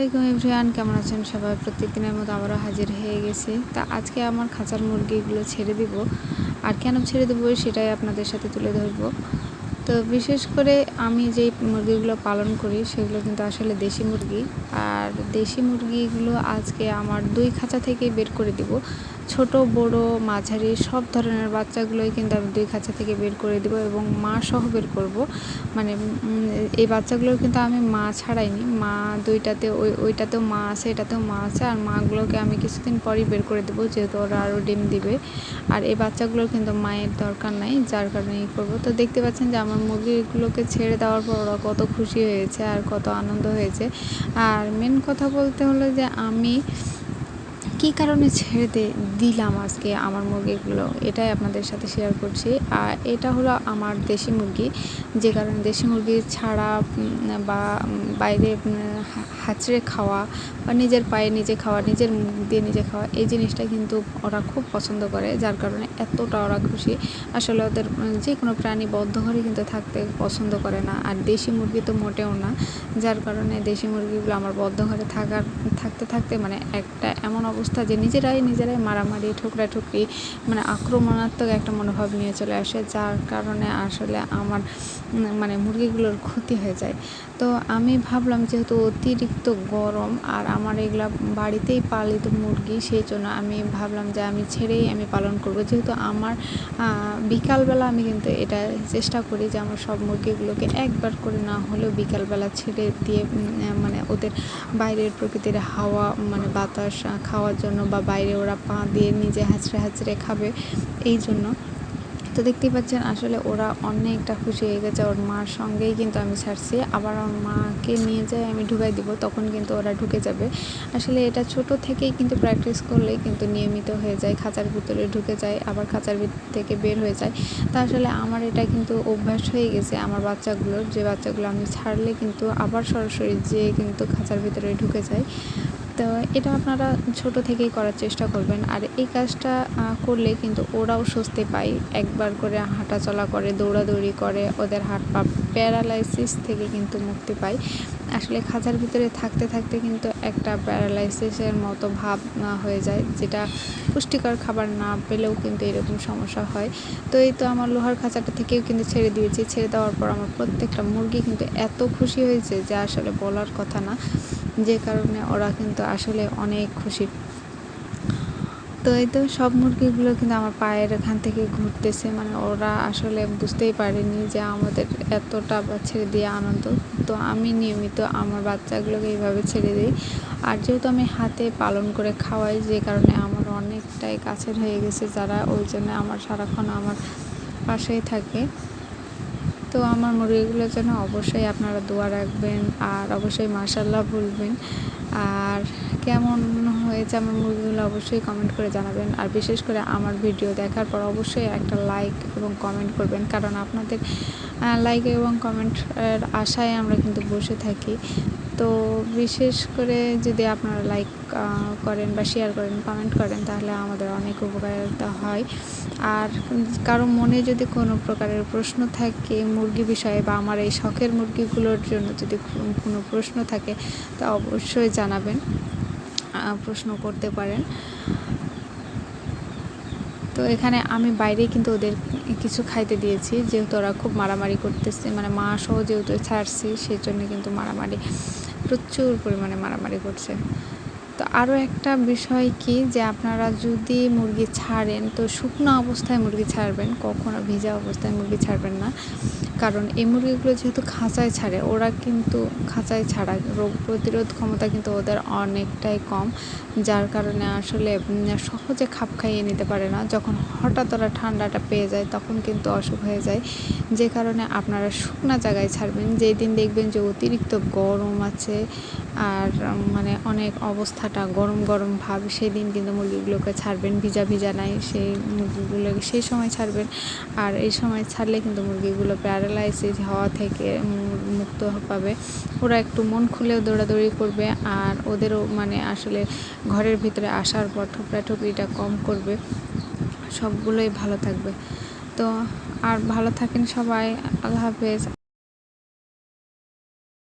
আলাইকুম এভরিয়ান কেমন আছেন সবাই? প্রত্যেকদিনের মতো আবারও হাজির হয়ে গেছি। তা আজকে আমার খাঁচার মুরগিগুলো ছেড়ে দিব। আর কেন ছেড়ে দেবো সেটাই আপনাদের সাথে তুলে ধরবো। তো বিশেষ করে আমি যেই মুরগিগুলো পালন করি, সেগুলো কিন্তু আসলে দেশি মুরগি। আর দেশি মুরগিগুলো আজকে আমার দুই খাঁচা থেকে বের করে দিব। ছোট, বড়, মাঝারি সব ধরনের বাচ্চাগুলোই কিন্তু আমি দুই খাঁচা থেকে বের করে দেবো এবং মা সহ বের করব। মানে এই বাচ্চাগুলোর কিন্তু আমি মা ছাড়াইনি। মা দুইটাতে ওই, ওইটাতেও মা আছে, এটাতেও মা আছে। আর মাগুলোকে আমি কিছুদিন পরই বের করে দেবো, যেহেতু ওরা আরও ডিম দিবে। আর এই বাচ্চাগুলোর কিন্তু মায়ের দরকার নাই, যার কারণে ই করব। তো দেখতে পাচ্ছেন যে আমার মুরগিগুলোকে ছেড়ে দেওয়ার পর ওরা কত খুশি হয়েছে আর কত আনন্দ হয়েছে। আর মেন কথা বলতে হলো যে আমি কী কারণে ছেড়ে দে, দিলাম আজকে আমার মুরগিগুলো? এটাই আপনাদের সাথে শেয়ার করছি। আর এটা হলো আমার দেশি মুরগি। যে কারণে দেশি মুরগি ছাড়া বা, বাইরে হাঁচড়ে খাওয়া বা নিজের পায়ে নিজে খাওয়া, নিজের মুখ দিয়ে নিজে খাওয়া, এই জিনিসটা কিন্তু ওরা খুব পছন্দ করে, যার কারণে এতটা ওরা খুশি। আসলে ওদের যে কোনো প্রাণী বদ্ধ ঘরে কিন্তু থাকতে পছন্দ করে না। আর দেশি মুরগি তো মোটেও না। যার কারণে দেশি মুরগিগুলো আমার বদ্ধ ঘরে থাকার, থাকতে থাকতে মানে একটা এমন অবস্থা যে নিজেরাই নিজেরাই মারামারি ঠুকরা ঠুকরি মানে আক্রমণাত্মক একটা মনোভাব নিয়ে চলে আসে, যার কারণে আসলে আমার মানে মুরগিগুলোর ক্ষতি হয়ে যায়। তো আমি ভাবলাম যেহেতু অতিরিক্ত গরম আর আমার এগুলা বাড়িতেই পালিত মুরগি, সেই জন্য আমি ভাবলাম যে আমি ছেড়েই আমি পালন করব। যেহেতু আমার বিকালবেলা আমি কিন্তু এটা চেষ্টা করি যে আমার সব মুরগিগুলোকে একবার করে না হলেও বিকালবেলা ছেড়ে দিয়ে মানে ওদের বাইরের প্রকৃতির হাওয়া মানে বাতাস খাওয়ার জন্য বা বাইরে ওরা পা দিয়ে নিজে হাঁচড়ে হাঁচড়ে খাবে এই জন্য। তো দেখতেই পাচ্ছেন আসলে ওরা অনেকটা খুশি হয়ে গেছে ওর মার সঙ্গেই কিন্তু আমি ছাড়ছি। আবার আমার মাকে নিয়ে যাই আমি ঢুকাই দিব, তখন কিন্তু ওরা ঢুকে যাবে। আসলে এটা ছোট থেকেই কিন্তু প্র্যাকটিস করলেই কিন্তু নিয়মিত হয়ে যায়, খাঁচার ভিতরে ঢুকে যায়, আবার খাঁচার ভিতর থেকে বের হয়ে যায়। তা আসলে আমার এটা কিন্তু অভ্যাস হয়ে গেছে আমার বাচ্চাগুলোর, যে বাচ্চাগুলো আমি ছাড়লে কিন্তু আবার সরাসরি যেয়ে কিন্তু খাঁচার ভিতরে ঢুকে যায়। তো এটা আপনারা ছোট থেকেই করার চেষ্টা করবেন। আর এই কাজটা করলে কিন্তু ওরাও স্বস্তি পায়। একবার করে হাঁটা চলা করে, দৌড়াদৌড়ি করে, ওদের হাত পা প্যারালাইসিস থেকে কিন্তু মুক্তি পায়। আসলে খাঁচার ভিতরে থাকতে থাকতে কিন্তু একটা প্যারালাইসিসের মতো ভাব হয়ে যায়, যেটা পুষ্টিকর খাবার না পেলেও কিন্তু এরকম সমস্যা হয়। তো এই তো আমার লোহার খাঁচাটা থেকেও কিন্তু ছেড়ে দিয়েছি। ছেড়ে দেওয়ার পর আমার প্রত্যেকটা মুরগি কিন্তু এত খুশি হয়েছে যে আসলে বলার কথা না। যে কারণে ওরা কিন্তু আসলে অনেক খুশি। তো এই তো সব মুরগিগুলো কিন্তু আমার পায়ের এখান থেকে ঘুরতেছে। মানে ওরা আসলে বুঝতেই পারেনি যে আমাদের এতটা ছেড়ে দিয়ে আনন্দ। তো আমি নিয়মিত আমার বাচ্চাগুলোকে এইভাবে ছেড়ে দিই। আর যেহেতু আমি হাতে পালন করে খাওয়াই, যে কারণে আমার অনেকটাই কাছের হয়ে গেছে যারা, ওই জন্য আমার সারাক্ষণ আমার পাশেই থাকে। তো আমার মুরগিগুলো যেন অবশ্যই আপনারা দোয়া রাখবেন আর অবশ্যই মার্শাল্লাহ বলবেন। আর কেমন হয়েছে আমার মুরগিগুলো অবশ্যই কমেন্ট করে জানাবেন। আর বিশেষ করে আমার ভিডিও দেখার পর অবশ্যই একটা লাইক এবং কমেন্ট করবেন। কারণ আপনাদের লাইক এবং কমেন্টের আশায় আমরা কিন্তু বসে থাকি। তো বিশেষ করে যদি আপনারা লাইক করেন বা শেয়ার করেন কমেন্ট করেন, তাহলে আমাদের অনেক উপকারিতা হয়। আর কারও মনে যদি কোনো প্রকারের প্রশ্ন থাকে মুরগি বিষয়ে বা আমার এই শখের মুরগিগুলোর জন্য যদি কোনো প্রশ্ন থাকে, তা অবশ্যই জানাবেন প্রশ্ন করতে পারেন। তো এখানে আমি বাইরেই কিন্তু ওদের কিছু খাইতে দিয়েছি, যেহেতু ওরা খুব মারামারি করতেছে মানে মা সহ যেহেতু ছাড়ছি সেই জন্য কিন্তু মারামারি। প্রচুর পরিমাণে মারামারি করছে। তো আরও একটা বিষয় কি যে আপনারা যদি মুরগি ছাড়েন, তো শুকনো অবস্থায় মুরগি ছাড়বেন, কখনো ভিজা অবস্থায় মুরগি ছাড়বেন না। কারণ এই মুরগিগুলো যেহেতু খাঁচায় ছাড়ে, ওরা কিন্তু খাঁচায় ছাড়া, রোগ প্রতিরোধ ক্ষমতা কিন্তু ওদের অনেকটাই কম। যার কারণে আসলে সহজে খাপ খাইয়ে নিতে পারে না। যখন হঠাৎ ওরা ঠান্ডাটা পেয়ে যায়, তখন কিন্তু অসুখ হয়ে যায়। যে কারণে আপনারা শুকনা জায়গায় ছাড়বেন। যেই দিন দেখবেন যে অতিরিক্ত গরম আছে আর মানে অনেক অবস্থাটা গরম গরম ভাব সেই দিন কিন্তু মুরগিগুলোকে ছাড়বেন, ভিজা ভিজা নাই, সেই মুরগিগুলোকে সেই সময় ছাড়বেন। আর এই সময় ছাড়লে কিন্তু মুরগিগুলো প্যারালাইসিস হওয়া থেকে মুক্ত পাবে। ওরা একটু মন খুলেও দৌড়াদৌড়ি করবে আর ওদেরও মানে আসলে ঘরের ভিতরে আসার পর ঠোকরা কম করবে। সবগুলোই ভালো থাকবে। তো, আর ভালো থাকেন সবাই, আল্লাহ হাফেজ।